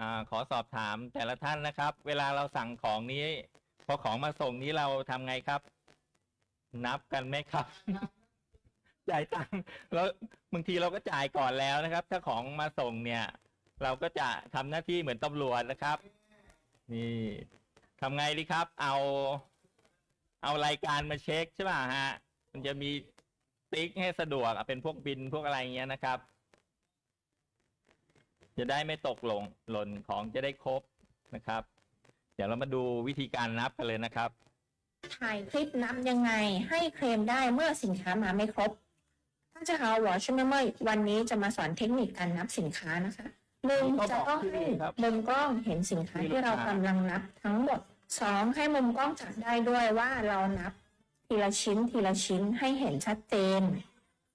อ่าขอสอบถามแต่ละท่านนะครับ เวลาเราสั่งของนี้ พอของมาส่งนี้เราทำไงครับ นับกันไหมครับ จ่ายตังค์แล้วบางทีเราก็จ่ายก่อนแล้วนะครับ ถ้าของมาส่งเนี่ย เราก็จะทำหน้าที่เหมือนตำรวจนะครับ นี่ทำไงดีครับ เอา เอารายการมาเช็คใช่ป่ะฮะ มันจะมีติ๊กให้สะดวกอะเป็นพวกบินพวกอะไรอย่างเงี้ยนะครับ จะได้ไม่ตกหลงหล่นของจะได้ครบนะครับ เดี๋ยวเรามาดูวิธีการนับกันเลยนะครับ ถ่ายคลิปนับยังไงให้เคลมได้เมื่อสินค้ามาไม่ครบถ้าจะเอาหัวใช่ไหมเมื่อวันนี้จะมาสอนเทคนิคการนับสินค้านะคะหนึ่งก็จะบอกต้องชื่อให้ครับมุมกล้องเห็นสินค้าชื่อที่เราลูกค้ากำลังนับทั้งหมดสองให้มุมกล้องจับได้ด้วยว่าเรานับ ทีละชิ้นทีละชิ้นให้เห็นชัดเจน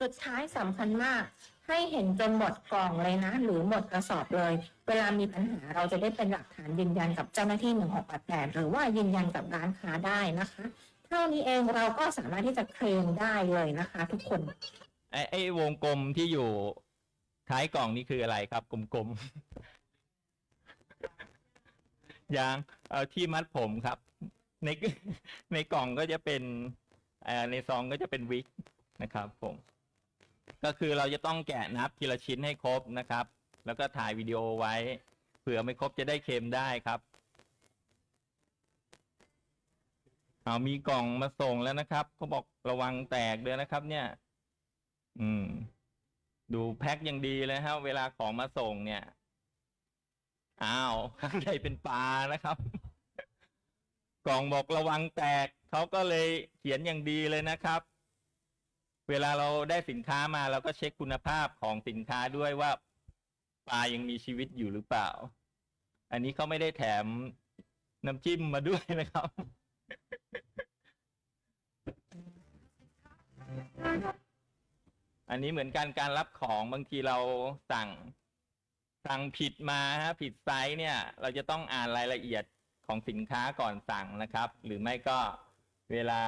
สุดท้ายสำคัญมาก ให้เห็นจนหมดกล่องเลยนะ หรือหมดกระสอบเลย เวลามีปัญหาเราจะได้เป็นหลักฐานยืนยันกับเจ้าหน้าที่1688หรือว่ายืนยันกับร้านค้าได้นะคะ เท่านี้เองเราก็สามารถที่จะเคลมได้เลยนะคะ ทุกคนไอ้ไอ้วงกลมที่อยู่ท้ายกล่องนี่คืออะไรครับ กลมๆ ยาง เอ่อที่มัดผมครับ ในในกล่องก็จะเป็น ในซองก็จะเป็นวิกนะครับผมก็คือเราจะต้องแกะนับทีละชิ้นให้ครบนะครับ แล้วก็ถ่ายวิดีโอไว้เผื่อไม่ครบจะได้เคลมได้ครับเอามีกล่องมาส่งแล้วนะครับเขาบอกระวังแตกเลยนะครับ เนี่ย อืม ดูแพ็คยังดีเลยครับเวลาของมาส่งเนี่ยอ้าวข้างในเป็นปลานะครับ กล่องบอกระวังแตก เขาก็เลยเขียนอย่างดีเลยนะครับ เวลาเราได้สินค้ามาเราก็เช็คคุณภาพของสินค้าด้วยว่าปลายังมีชีวิตอยู่หรือเปล่า อันนี้เขาไม่ได้แถมน้ำจิ้มมาด้วยนะครับ อันนี้เหมือนกันการรับของบางทีเราสั่ง สั่งผิดมาฮะผิดไซส์เนี่ย เราจะต้องอ่านรายละเอียดของสินค้าก่อนสั่งนะครับ หรือไม่ก็ เวลา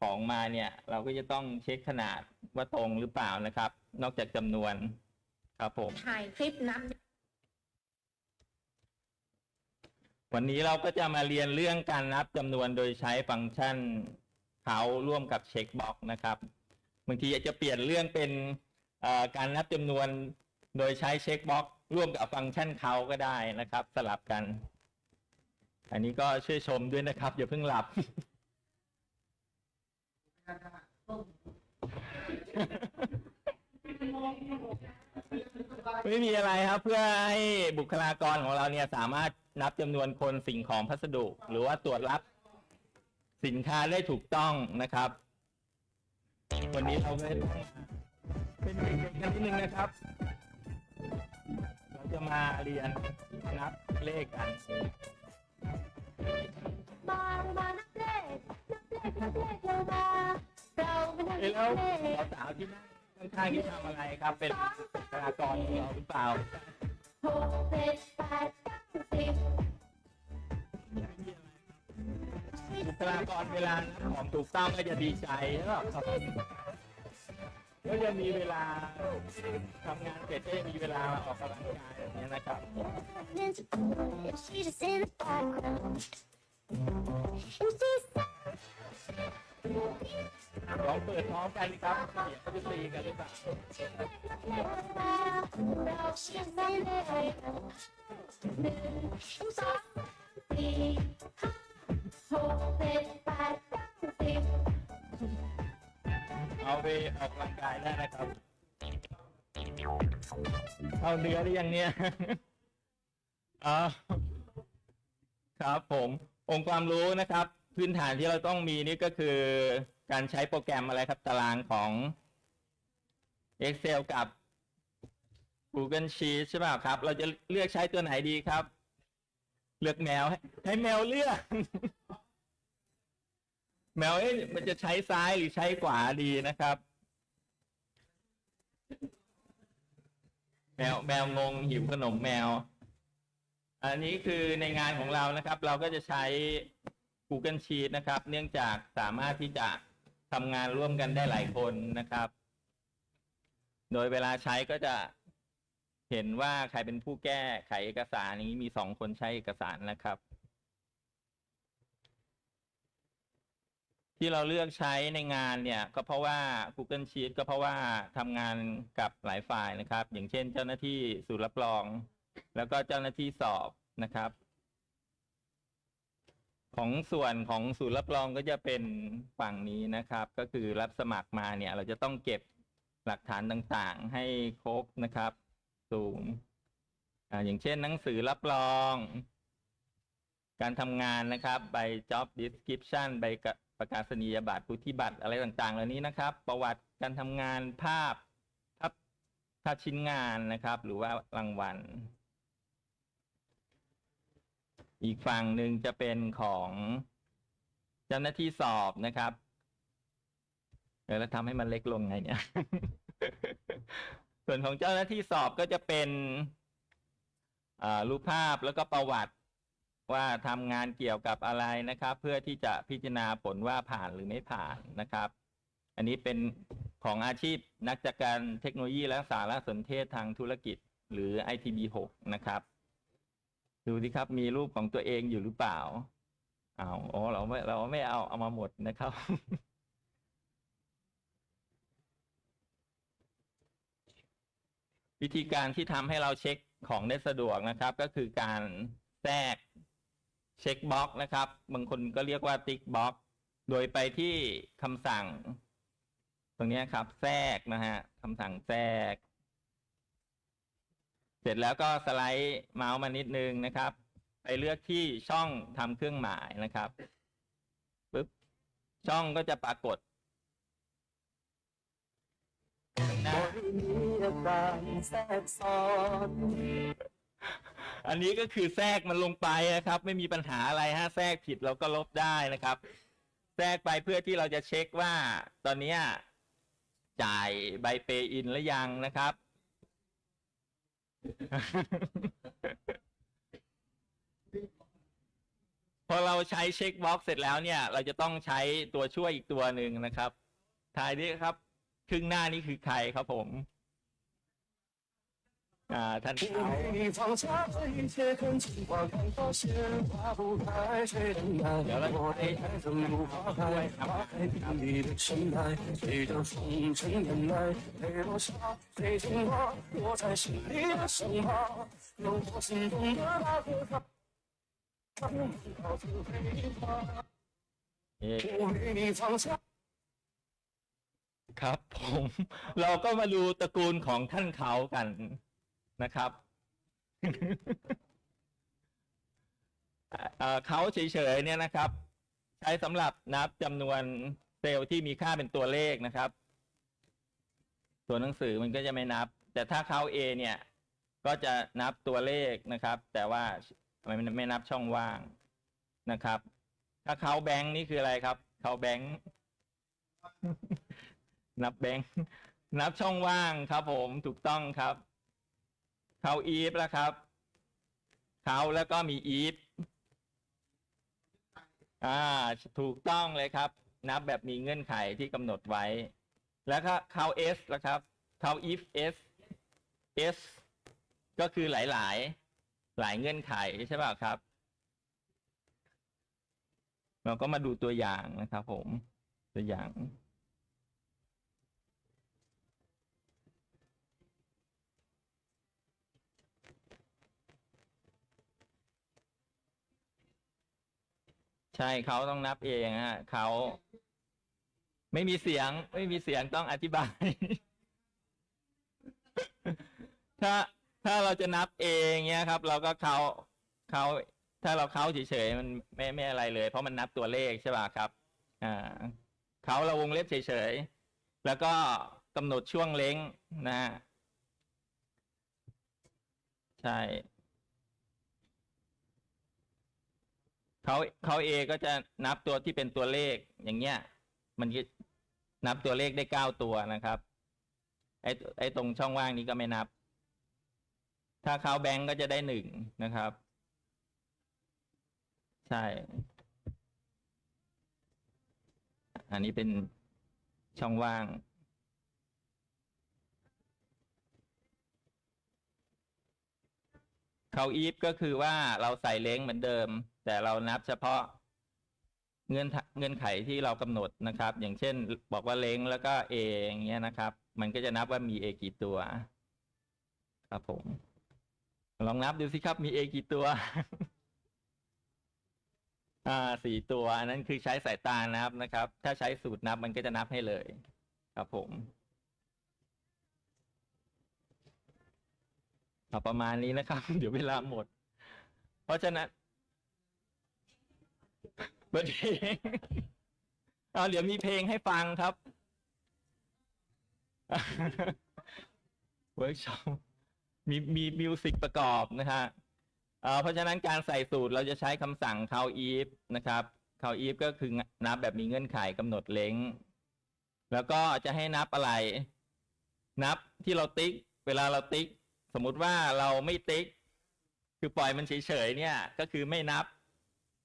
ของมาเนี่ย เราก็จะต้องเช็คขนาดว่าตรงหรือเปล่านะครับ นอกจากจำนวนครับผมถ่ายคลิปนับวันนี้เราก็จะมาเรียนเรื่องการนับจำนวนโดยใช้ฟังก์ชันเขาร่วมกับเช็คบ็อกนะครับบางทีอาจจะเปลี่ยนเรื่องเป็นเอ่อการนับจำนวนโดยใช้เช็คบ็อกร่วมกับฟังก์ชันเขาก็ได้นะครับ สลับกัน อันนี้ก็ช่วยชมด้วยนะครับ อย่าเพิ่งหลับ ไม่มีอะไรครับ เพื่อให้บุคลากรของเราเนี่ยสามารถนับจำนวนคนสิ่งของพัสดุ หรือว่าตรวจรับสินค้าได้ถูกต้องนะครับ วันนี้เราก็เลยต้องเป็นเด็กๆกันนิดนึงนะครับ เราจะมาเรียนนับเลขกัน บางบางนับเลข แล้วสาวๆที่นั่งข้างๆที่ทำอะไรครับ เป็นบุคลากรของเราหรือเปล่าหกเจ็ดแปดเก้าสิบบุคลากรเวลานับของถูกต้องก็จะดีใจใช่ไหมครับก็จะมีเวลาทำงานเสร็จก็จะมีเวลาออกกำลังกายแบบนี้นะครับ She's ลองเปิดพร้อมกันครับเดี๋ยวเขาจะตีกันหรือเปล่าเราเชียร์ในเลยหนึ่งสองสี่ห้าหกเจ็ดแปดเก้าสิบเอาไปออกกำลังกายได้นะครับเข้าเนื้อหรือยังเนี่ยอ๋อครับผมองค์ความรู้นะครับ พื้นฐานที่เราต้องมีนี่ก็คือ การใช้โปรแกรมอะไรครับ ตารางของ Excel กับ Google Sheet ใช่ไหมครับ เราจะเลือกใช้ตัวไหนดีครับ เลือกแมวให้ให้แมวเลือก แมวเอ๊ะมันจะใช้ซ้ายหรือใช้ขวาดีนะครับ แมวแมวงงหิวขนมแมว อันนี้คือในงานของเรานะครับ เราก็จะใช้ Google Sheet นะครับ เนื่องจากสามารถที่จะ ทำงานร่วมกันได้หลายคนนะครับ โดยเวลาใช้ก็จะเห็นว่าใครเป็นผู้แก้ไขเอกสารอย่างนี้มีสองคนใช้เอกสารนะครับ ที่เราเลือกใช้ในงานเนี่ย ก็เพราะว่า Google Sheet ก็เพราะว่าทำงานกับหลายฝ่ายนะครับ อย่างเช่น เจ้าหน้าที่ศูนย์รับรอง แล้วก็เจ้าหน้าที่สอบนะครับ ของส่วนของศูนย์รับรองก็จะเป็นฝั่งนี้นะครับ ก็คือรับสมัครมาเนี่ย เราจะต้องเก็บหลักฐานต่างๆ ให้ครบนะครับ สูงออย่างเช่นหนังสือรับรอง การทำงานนะครับใบ job description ใบประกาศนียบัตรพุทธิบัตรอะไรต่างๆ เหล่านี้นะครับ ประวัติการทำงานภาพภาพภาพชิ้นงานนะครับ หรือว่ารางวัล อีกฝั่งหนึ่งจะเป็นของเจ้าหน้าที่สอบนะครับเดี๋ยวเราทำให้มันเล็กลงไงเนี่ย ส่วนของเจ้าหน้าที่สอบก็จะเป็นรูปภาพแล้วก็ประวัติว่าทำงานเกี่ยวกับอะไรนะครับ เพื่อที่จะพิจารณาผลว่าผ่านหรือไม่ผ่านนะครับ อันนี้เป็นของอาชีพนักจัดการเทคโนโลยีและสารสนเทศทางธุรกิจหรือ ITB 6 นะครับ ดูสิครับ มีรูปของตัวเองอยู่หรือเปล่าเอาวอ๋อเราไม่เราไม่เอาเอามาหมดนะครับ วิธีการที่ทำให้เราเช็คของได้สะดวกนะครับ ก็คือการแทรกเช็คบล็อกนะครับ บางคนก็เรียกว่าติ๊กบล็อก โดยไปที่คำสั่ง ตรงนี้ครับ แทรกนะฮะคำสั่งแทรก เสร็จแล้วก็สไลด์เมาส์มานิดนึงนะครับ ไปเลือกที่ช่องทำเครื่องหมายนะครับปึ๊บช่องก็จะปรากฏหน้าอันนี้ก็คือแทรกมันลงไปนะครับ ไม่มีปัญหาอะไรฮะแทรกผิดเราก็ลบได้นะครับ แทรกไปเพื่อที่เราจะเช็คว่า ตอนเนี้ยจ่ายใบเปย์อินหรือยังนะครับ พอเราใช้เช็คบ็อกเสร็จแล้วเนี่ย เราจะต้องใช้ตัวช่วยอีกตัวหนึ่งนะครับทายดิครับ ครึ่งหน้านี่คือใครครับผม อ่า ท่านเขา 为你放下这一切，看情花看到鲜花不开，谁等待？我的爱怎如花开？花开遍地的深爱，随着风尘掩埋，泪落下，飞进我，落在心里的伤疤，让我心中的那颗花，到处飞花。 เอ๊ะ 我为你放下。 ครับผม เราก็มาดูตระกูลของท่านเขากัน นะครับเขาเฉยๆเนี่ยนะครับ ใช้สำหรับนับจำนวนเซลล์ที่มีค่าเป็นตัวเลขนะครับ ตัวหนังสือมันก็จะไม่นับ แต่ถ้าเขา A เนี่ย ก็จะนับตัวเลขนะครับ แต่ว่าไม่ไม่นับช่องว่างนะครับ ถ้าเขาแบงค์นี่คืออะไรครับเขาแบงค์นับแบงค์นับช่องว่างครับผมถูกต้องครับ เขาอีฟแล้วครับ เขาแล้วก็มีอีฟอ่า ถูกต้องเลยครับ นับแบบมีเงื่อนไขที่กำหนดไว้ แล้วก็เขาเอสแล้วครับเขา if s s ก็คือหลายหลายหลายเงื่อนไขใช่ป่ะครับ เราก็มาดูตัวอย่างนะครับผมตัวอย่าง ใช่เขาต้องนับเองฮะเขาไม่มีเสียง ไม่มีเสียงต้องอธิบาย ถ้าถ้าเราจะนับเองเนี้ยครับ เราก็เขาเขาถ้าเราเขาเฉยๆมันไม่ไม่อะไรเลย เพราะมันนับตัวเลขใช่ป่ะครับ อ่าเขาเราวงเล็บเฉยๆแล้วก็กำหนดช่วงเล้งนะฮะใช่ เขาเขาเอก็จะนับตัวที่เป็นตัวเลขอย่างเงี้ย มันนับตัวเลขได้เก้าตัวนะครับ ไอ้ไอ้ตรงช่องว่างนี้ก็ไม่นับ ถ้าเขาแบงก์ก็จะได้หนึ่งนะครับ ใช่ อันนี้เป็นช่องว่างเขาอีฟก็คือว่าเราใส่เล้งเหมือนเดิม แต่เรานับเฉพาะเงื่อนเงื่อนไขที่เรากำหนดนะครับ อย่างเช่น บอกว่าเล้งแล้วก็ A อย่างเงี้ยนะครับ มันก็จะนับว่ามี A กี่ตัว ครับผม ลองนับดูสิครับมี A กี่ตัว อ่าสี่ตัวอันนั้นคือใช้สายตานับนะครับ ถ้าใช้สูตรนับมันก็จะนับให้เลย ครับผมประมาณนี้นะครับ เดี๋ยวเวลาหมด เพราะฉะนั้น เปิดเพลงเอาเดี๋ยวมีเพลงให้ฟังครับ เวิร์กช็อปมีมีมิวสิกประกอบนะฮะเอ่อเพราะฉะนั้นการใส่สูตรเราจะใช้คำสั่ง count if นะครับ count if ก็คือนับแบบมีเงื่อนไขกำหนดเล้ง แล้วก็จะให้นับอะไร นับที่เราติ๊ก เวลาเราติ๊ก สมมุติว่าเราไม่ติ๊ก คือปล่อยมันเฉยๆเนี่ย ก็คือไม่นับ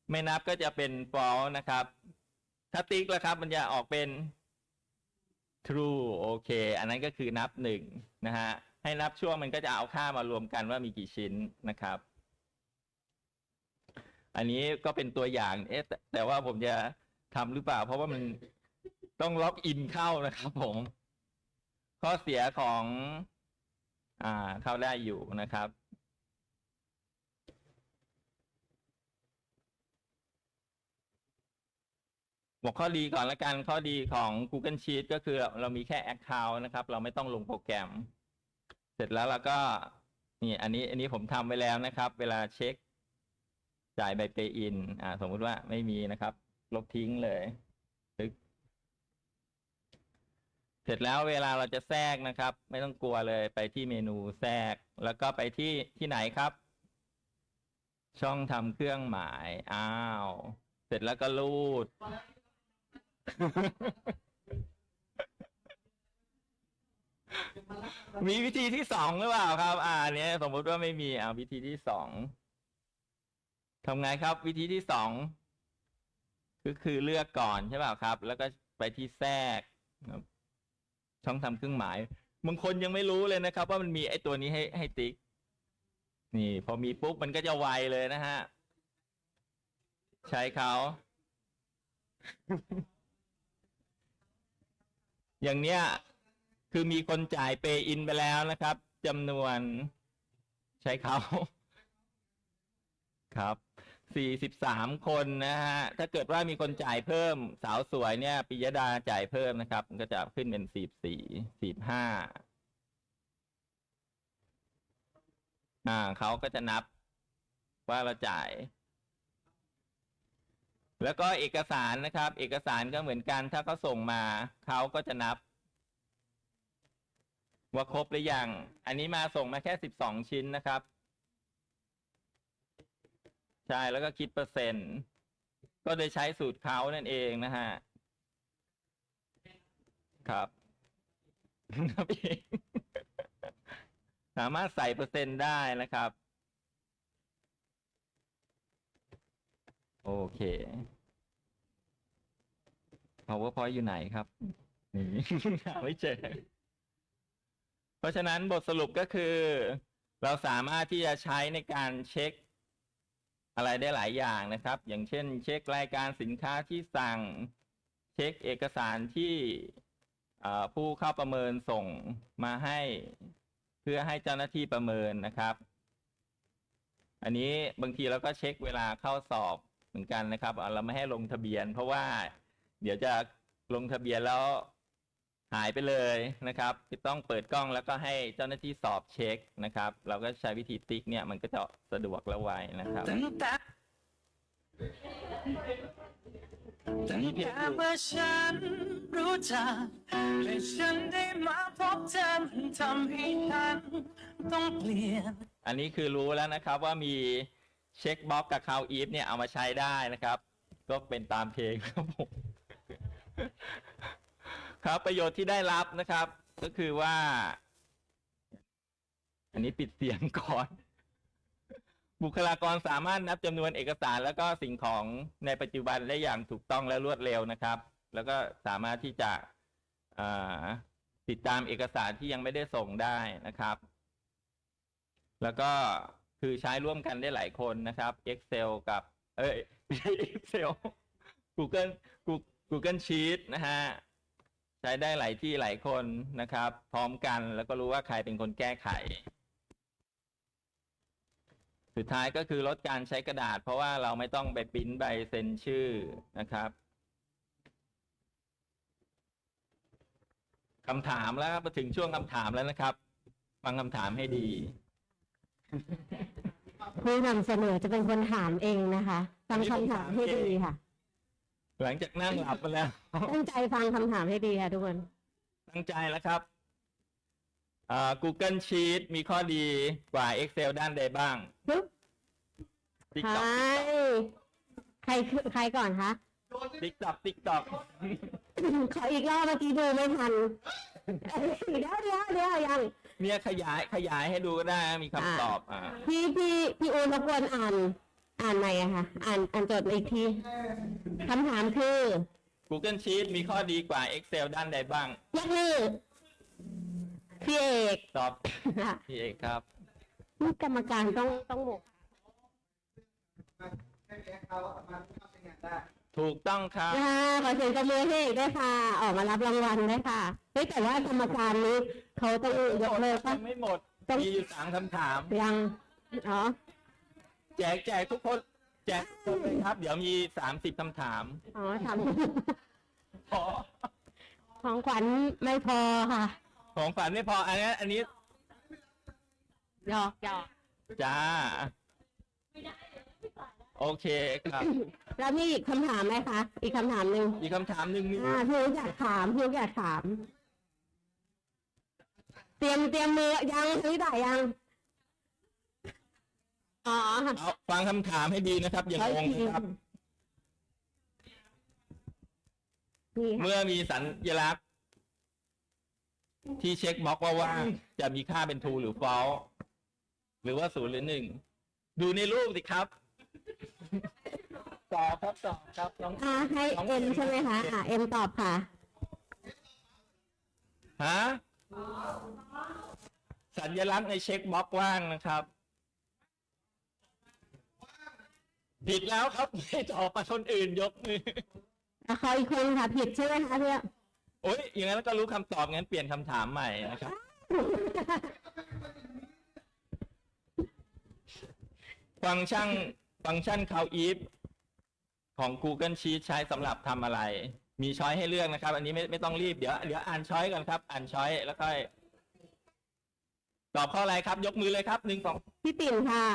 ไม่นับก็จะเป็น false นะครับ ถ้าติ๊กแล้วครับ มันจะออกเป็น true โอเค อันนั้นก็คือนับหนึ่งนะฮะ ให้นับช่วงมันก็จะเอาค่ามารวมกันว่ามีกี่ชิ้นนะครับ อันนี้ก็เป็นตัวอย่าง เอ๊ะ แต่ว่าผมจะทำหรือเปล่า เพราะว่ามันต้องล็อกอินเข้านะครับผม ข้อเสียของ อ่า เข้าได้อยู่นะครับ บอกข้อดีก่อนละกันข้อดีของ Google Sheet ก็คือเรามีแค่ Account นะครับ เราไม่ต้องลงโปรแกรม เสร็จแล้วเราก็นี่อันนี้อันนี้ผมทำไว้แล้วนะครับ เวลาเช็ค จ่ายใบเปอินอ่า สมมุติว่าไม่มีนะครับ ลบทิ้งเลยตึกเสร็จแล้วเวลาเราจะแทรกนะครับ ไม่ต้องกลัวเลยไปที่เมนูแทรก แล้วก็ไปที่ที่ไหนครับ ช่องทำเครื่องหมายอ้าว เสร็จแล้วก็รูด มีวิธีที่สองหรือเปล่าครับ อ่าอันเนี้ยสมมติว่าไม่มีอ่าวิธีที่สองทำไงครับ วิธีที่สองก็คือเลือกก่อนใช่เปล่าครับ แล้วก็ไปที่แทรกครับช่องทำเครื่องหมายบางคนยังไม่รู้เลยนะครับ ว่ามันมีไอ้ตัวนี้ให้ให้ติ๊ก นี่ พอมีปุ๊บมันก็จะไวเลยนะฮะ ใช้เขา อย่างเนี้ยคือมีคนจ่ายเปย์อินไปแล้วนะครับจำนวนใช้เขาครับสี่สิบสามคนนะฮะ ถ้าเกิดว่ามีคนจ่ายเพิ่ม สาวสวยเนี่ยปิยดาจ่ายเพิ่มนะครับ ก็จะขึ้นเป็นสี่สี่สี่ห้าอ่าเขาก็จะนับว่าเราจ่าย แล้วก็เอกสารนะครับ เอกสารก็เหมือนกัน ถ้าเขาส่งมาเขาก็จะนับ ว่าครบหรือยัง อันนี้มาส่งมาแค่สิบสองชิ้นนะครับ ใช่แล้วก็คิดเปอร์เซ็นต์ ก็โดยใช้สูตรเขานั่นเองนะฮะ ครับนับเองสามารถใส่เปอร์เซ็นต์ได้นะครับ โอเค powerpoint อยู่ไหนครับ นี่ หาไม่เจอ เพราะฉะนั้นบทสรุปก็คือ เราสามารถที่จะใช้ในการเช็ค อะไรได้หลายอย่างนะครับ อย่างเช่น เช็ครายการสินค้าที่สั่ง เช็คเอกสารที่ผู้เข้าประเมินส่งมาให้ เพื่อให้เจ้าหน้าที่ประเมินนะครับ อันนี้บางทีเราก็เช็คเวลาเข้าสอบ เหมือนกันนะครับอ่าเราไม่ให้ลงทะเบียน เพราะว่าเดี๋ยวจะลงทะเบียนแล้วหายไปเลยนะครับต้องเปิดกล้องแล้วก็ให้เจ้าหน้าที่สอบเช็คนะครับ เราก็ใช้วิธีติ๊กเนี่ยมันก็จะสะดวกและไวนะครับตั้งแต่ตั้งแต่เมื่อฉันรู้จักและฉันได้มาพบเธอมันทำให้ฉันต้องเปลี่ยน อันนี้คือรู้แล้วนะครับว่ามี เช็คบ็อกกับคาวอีฟเนี่ยเอามาใช้ได้นะครับ ก็เป็นตามเพลงครับผมครับประโยชน์ที่ได้รับนะครับ ก็คือว่า อันนี้ปิดเสียงก่อน บุคลากรสามารถนับจำนวนเอกสาร แล้วก็สิ่งของในปัจจุบันได้อย่างถูกต้องและรวดเร็วนะครับ แล้วก็สามารถที่จะติดตามเอกสารที่ยังไม่ได้ส่งได้นะครับ แล้วก็ คือใช้ร่วมกันได้หลายคนนะครับ Excel กับ เอ้ยไม่ใช่ Excel Google Google Sheet นะฮะใช้ได้หลายที่หลายคนนะครับ พร้อมกันแล้วก็รู้ว่าใครเป็นคนแก้ไข สุดท้ายก็คือลดการใช้กระดาษ เพราะว่าเราไม่ต้องไปปริ้นใบเซ็นชื่อนะครับคำถามแล้วครับมาถึงช่วงคำถามแล้วนะครับ ฟังคำถามให้ดี ผู้นำเสนอจะเป็นคนถามเองนะคะฟังคำถามให้ดีค่ะ หลังจากนั่งหลับไปแล้ว ตั้งใจฟังคำถามให้ดีค่ะทุกคน ตั้งใจแล้วครับอ่า Google Sheet มีข้อดีกว่า Excel ด้านใดบ้างปึ๊บใคร TikTok ใครคือใครก่อนคะ TikTok TikTok ขออีกรอบเมื่อกี้ดูไม่ทันเดี๋ยวเดี๋ยวเดี๋ยวยัง เนี่ยขยายขยายให้ดูก็ได้นะมีคำตอบอ่าพี่พี่พี่อูนรบกวนอ่าน อ่านใหม่อะค่ะ อ่านอ่านโจทย์มาอีกทีคำถามคือ Google Sheet มีข้อดีกว่า Excel ด้านใดบ้าง ยกมือพี่เอกตอบพี่เอกครับนี่กรรมการต้องต้องบวกถู กต้องครับ ค่ะขอเสียงกระมือให้เอกด้วยค่ะ ออกมารับรางวัลด้วยค่ะเฮ้ยแต่ว่ากรรมการนี้เขาต้องยกเลยปะยังไม่หมด ต้อง มีอยู่สามคำถาม ยังอ๋อแจกแจกทุกคน แจกทุกคนเลยครับ เดี๋ยวมีสามสิบคำถามอ๋อทพอำของขวัญไม่พอค่ะของฝันไม่พอ อันนี้อันนี้หยอกหยอกจ้า โอเคครับ แล้วมีอีกคำถามไหมคะ อีกคำถามหนึ่งอีกคำถามหนึ่งมีอ่าพี่อุ๊อยากถามพี่อุ๊อยากถาม เตรียมเตรียมมือยังซื้อได้ยัง อ๋อเอาฟังคำถามให้ดีนะครับ อย่างงงนะครับ นี่ค่ะเมื่อมีสัญลักษณ์ ที่เช็คบล็อกว่าว่างจะมีค่าเป็น true หรือ false หรือว่าศูนย์หรือหนึ่ง ดูในรูปสิครับ ตอบครับตอบครับน้องอ่าให้เอ็มใช่ไหมคะอ่าเอ็มตอบค่ะ ฮะสัญลักษณ์ในเช็คบล็อกว่างนะครับ ผิดแล้วครับไม่ตอบมาคนอื่นยกมืออะขออีกคนค่ะ ผิดใช่ไหมคะพี่โอ้ยอย่างนั้นก็รู้คำตอบงั้นเปลี่ยนคำถามใหม่นะครับ ฟังก์ชันฟังก์ชัน count if ของ Google Sheet ใช้สำหรับทำอะไร มีช้อยให้เลือกนะครับ อันนี้ไม่ไม่ต้องรีบเดี๋ยวเดี๋ยวอ่านช้อยก่อนครับ อ่านช้อยแล้วค่อยตอบข้ออะไรครับ ยกมือเลยครับหนึ่งสองพี่ปิ่นค่ะ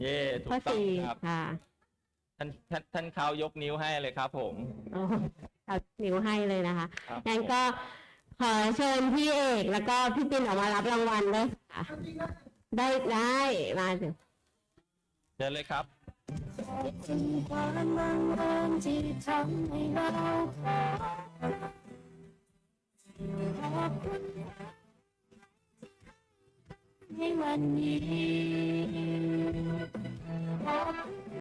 เย่ถูข้อกต้องสี่ครับ ค่ะท่านท่านท่านเขายกนิ้วให้เลยครับ ผม โอ้เอานิ้วให้เลยนะคะครับงั้นก็ขอเชิญพี่เอกแล้วก็พี่ปิ่นออกมารับรางวัลด้วยค่ะได้ได้มาถึงเชิญเลยครับ คิดถึงความบังเอิญที่ทำให้เราพบขอบคุณในวันนี้